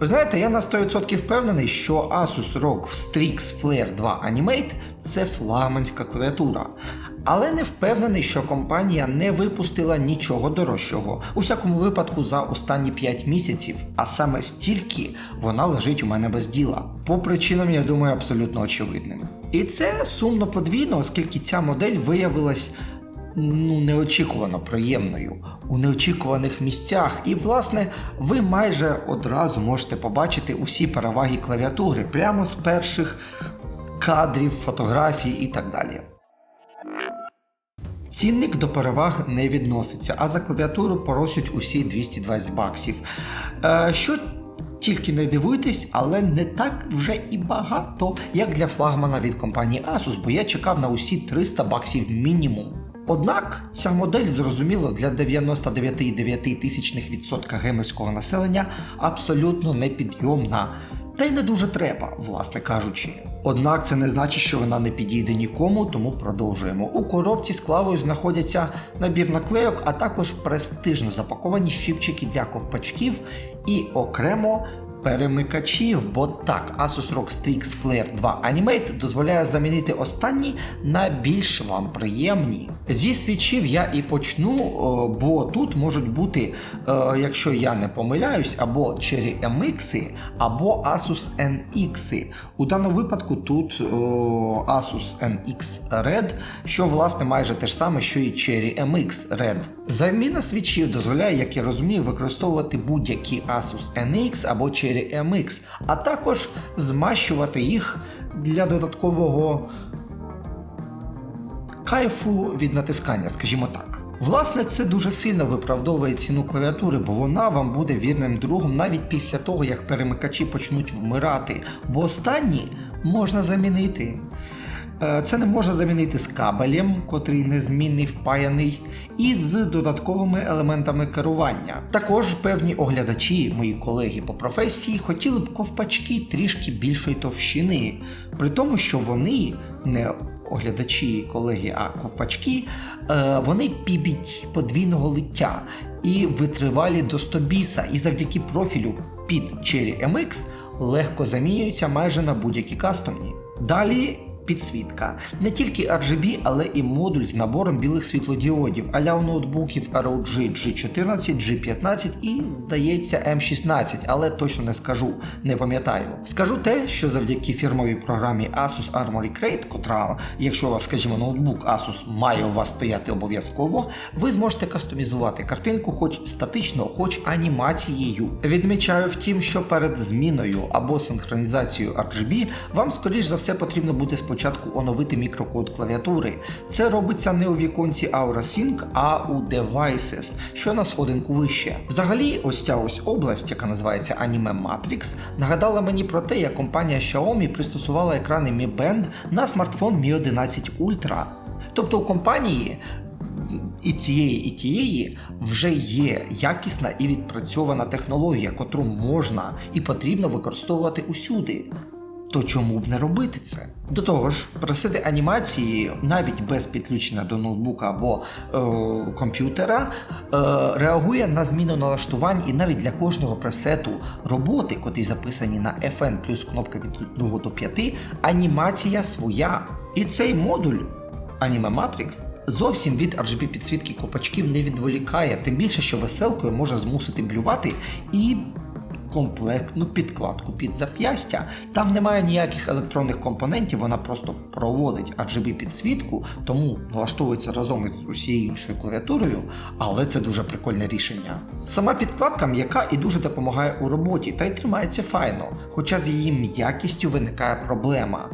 Ви знаєте, я на 100% впевнений, що Asus ROG Strix Flare 2 Animate це флагманська клавіатура. Але не впевнений, що компанія не випустила нічого дорожчого. У всякому випадку за останні 5 місяців, а саме стільки вона лежить у мене без діла. По причинам, я думаю, абсолютно очевидним. І це сумно подвійно, оскільки ця модель виявилась ну, неочікувано приємною у неочікуваних місцях. І, власне, ви майже одразу можете побачити усі переваги клавіатури прямо з перших кадрів, фотографій і так далі. Цінник до переваг не відноситься, а за клавіатуру просять усі 220 баксів. Е, що тільки не дивуйтесь, але не так вже і багато, як для флагмана від компанії Asus, бо я чекав на усі 300 баксів мінімум. Однак ця модель, зрозуміло, для 99,9% геймерського населення абсолютно непідйомна. Та й не дуже треба, власне кажучи. Однак це не значить, що вона не підійде нікому, тому продовжуємо. У коробці з клавою знаходяться набір наклейок, а також престижно запаковані щипчики для ковпачків і окремо перемикачів, бо так, Asus ROG Strix Flare 2 Animate дозволяє замінити останні на більш вам приємні. Зі свічів я і почну, бо тут можуть бути, е, якщо я не помиляюсь, або Cherry MX, або Asus NX. У даному випадку тут Asus NX Red, що власне майже те ж саме, що і Cherry MX Red. Заміна свічів дозволяє, як я розумію, використовувати будь-які Asus NX або Cherry MX, а також змащувати їх для додаткового кайфу від натискання, скажімо так. Власне, це дуже сильно виправдовує ціну клавіатури, бо вона вам буде вірним другом навіть після того, як перемикачі почнуть вмирати, бо останні можна замінити. Е, Це не можна замінити з кабелем, котрий незмінний впаяний, і з додатковими елементами керування. Також певні оглядачі, мої колеги по професії, хотіли б ковпачки трішки більшої товщини, при тому, що вони не оглядачі, колеги, а ковпачки, е, вони пібіть подвійного лиття і витривалі до стобіса, і завдяки профілю під Cherry MX легко замінюються майже на будь-які кастомні. Далі підсвітка. Не тільки RGB, але і модуль з набором білих світлодіодів, аля у ноутбуків ROG G14, G15 і, здається, M16, але точно не скажу, не пам'ятаю. Скажу те, що завдяки фірмовій програмі Asus Armory Crate, котра, якщо у вас, скажімо, ноутбук Asus має у вас стояти обов'язково, ви зможете кастомізувати картинку хоч статично, хоч анімацією. Відмічаю втім, що перед зміною або синхронізацією RGB вам, скоріш за все, потрібно буде спочатку оновити мікрокод клавіатури. Це робиться не у віконці Aura Sync, а у Devices, що на сходинку вище. Взагалі, ось ця ось область, яка називається Anime Matrix, нагадала мені про те, як компанія Xiaomi пристосувала екрани Mi Band на смартфон Mi 11 Ultra. Тобто у компанії і цієї, і тієї вже є якісна і відпрацьована технологія, котру можна і потрібно використовувати усюди. То чому б не робити це? До того ж, просити анімації навіть без підключення до ноутбука або е, комп'ютера е, реагує на зміну налаштувань і навіть для кожного пресету роботи, котрі записані на FN плюс кнопка від 1 до 5, анімація своя. І цей модуль Anime Matrix зовсім від RGB підсвітки копачків не відволікає, тим більше, що веселкою може змусити блювати і комплектну підкладку під зап'ястя. Там немає ніяких електронних компонентів, вона просто проводить RGB підсвітку, тому налаштовується разом із усією іншою клавіатурою, але це дуже прикольне рішення. Сама підкладка м'яка і дуже допомагає у роботі, та й тримається файно, хоча з її м'якістю виникає проблема.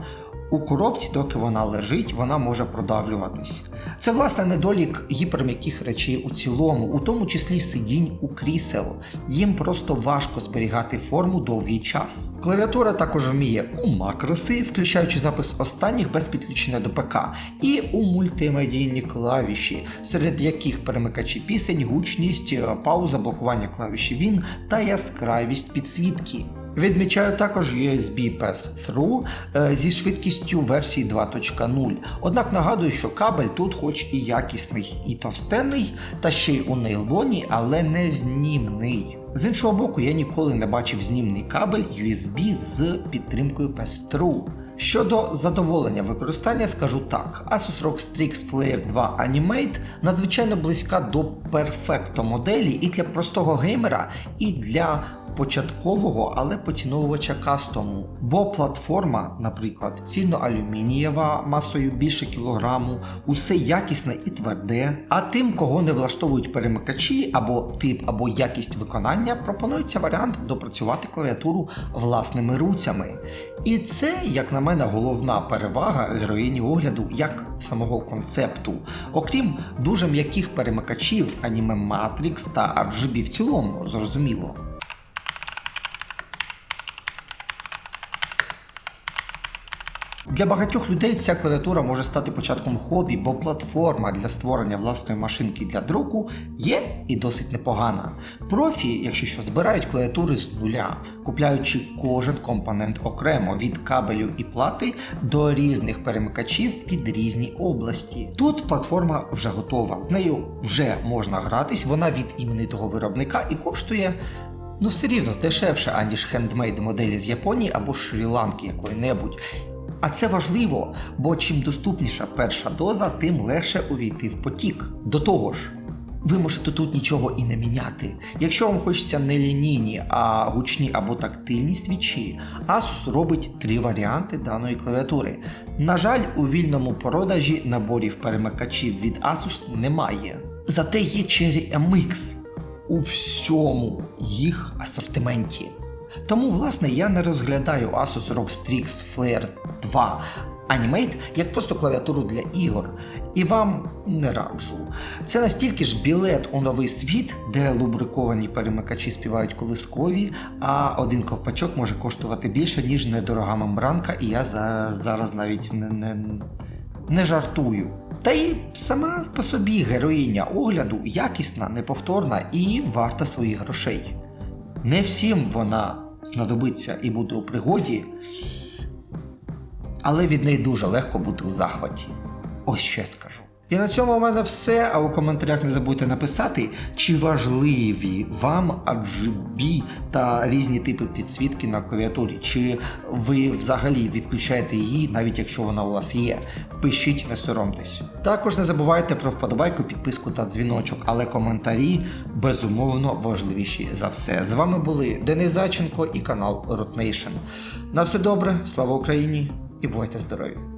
У коробці, доки вона лежить, вона може продавлюватись. Це власне недолік гіперм'яких речей у цілому, у тому числі сидінь у крісел. Їм просто важко зберігати форму довгий час. Клавіатура також вміє у макроси, включаючи запис останніх без підключення до ПК, і у мультимедійні клавіші, серед яких перемикачі пісень, гучність, пауза, блокування клавіші Win та яскравість підсвітки. Відмічаю також USB Pass-Through е, зі швидкістю версії 2.0. Однак нагадую, що кабель тут хоч і якісний, і товстенний, та ще й у нейлоні, але не знімний. З іншого боку, я ніколи не бачив знімний кабель USB з підтримкою PS-True. Щодо задоволення використання, скажу так: Asus ROG Strix Flare 2 Animate надзвичайно близька до Perfecto моделі і для простого геймера, і для початкового, але поціновувача кастому. Бо платформа, наприклад, цільноалюмінієва масою більше кілограму, усе якісне і тверде. А тим, кого не влаштовують перемикачі або тип, або якість виконання, пропонується варіант допрацювати клавіатуру власними руцями. І це, як на мене, головна перевага героїні огляду як самого концепту. Окрім дуже м'яких перемикачів Anime Matrix та RGB в цілому, зрозуміло. Для багатьох людей ця клавіатура може стати початком хобі, бо платформа для створення власної машинки для друку є і досить непогана. Профі, якщо що, збирають клавіатури з нуля, купляючи кожен компонент окремо від кабелю і плати до різних перемикачів під різні області. Тут платформа вже готова, з нею вже можна гратись, вона від іменитого виробника і коштує. Ну, все рівно дешевше, аніж хендмейд моделі з Японії або Шрі-Ланки якої-небудь. А це важливо, бо чим доступніша перша доза, тим легше увійти в потік. До того ж, ви можете тут нічого і не міняти. Якщо вам хочеться не лінійні, а гучні або тактильні свічі, Asus робить три варіанти даної клавіатури. На жаль, у вільному продажі наборів перемикачів від Asus немає. Зате є Cherry MX у всьому їх асортименті. Тому, власне, я не розглядаю Asus ROG Strix Flare 2 Animate як просто клавіатуру для ігор. І вам не раджу. Це настільки ж білет у новий світ, де лубриковані перемикачі співають колискові, а один ковпачок може коштувати більше, ніж недорога мембранка, і я за, зараз навіть не, не, не жартую. Та й сама по собі героїня огляду якісна, неповторна і варта своїх грошей. Не всім вона знадобиться і буде у пригоді, але від неї дуже легко бути у захваті. Ось що я скажу. І на цьому у мене все. А у коментарях не забудьте написати, чи важливі вам RGB та різні типи підсвітки на клавіатурі, чи ви взагалі відключаєте її, навіть якщо вона у вас є. Пишіть, не соромтесь. Також не забувайте про вподобайку, підписку та дзвіночок, але коментарі безумовно важливіші за все. З вами були Денис Зайченко і канал Rotnation. На все добре, слава Україні і бувайте здорові!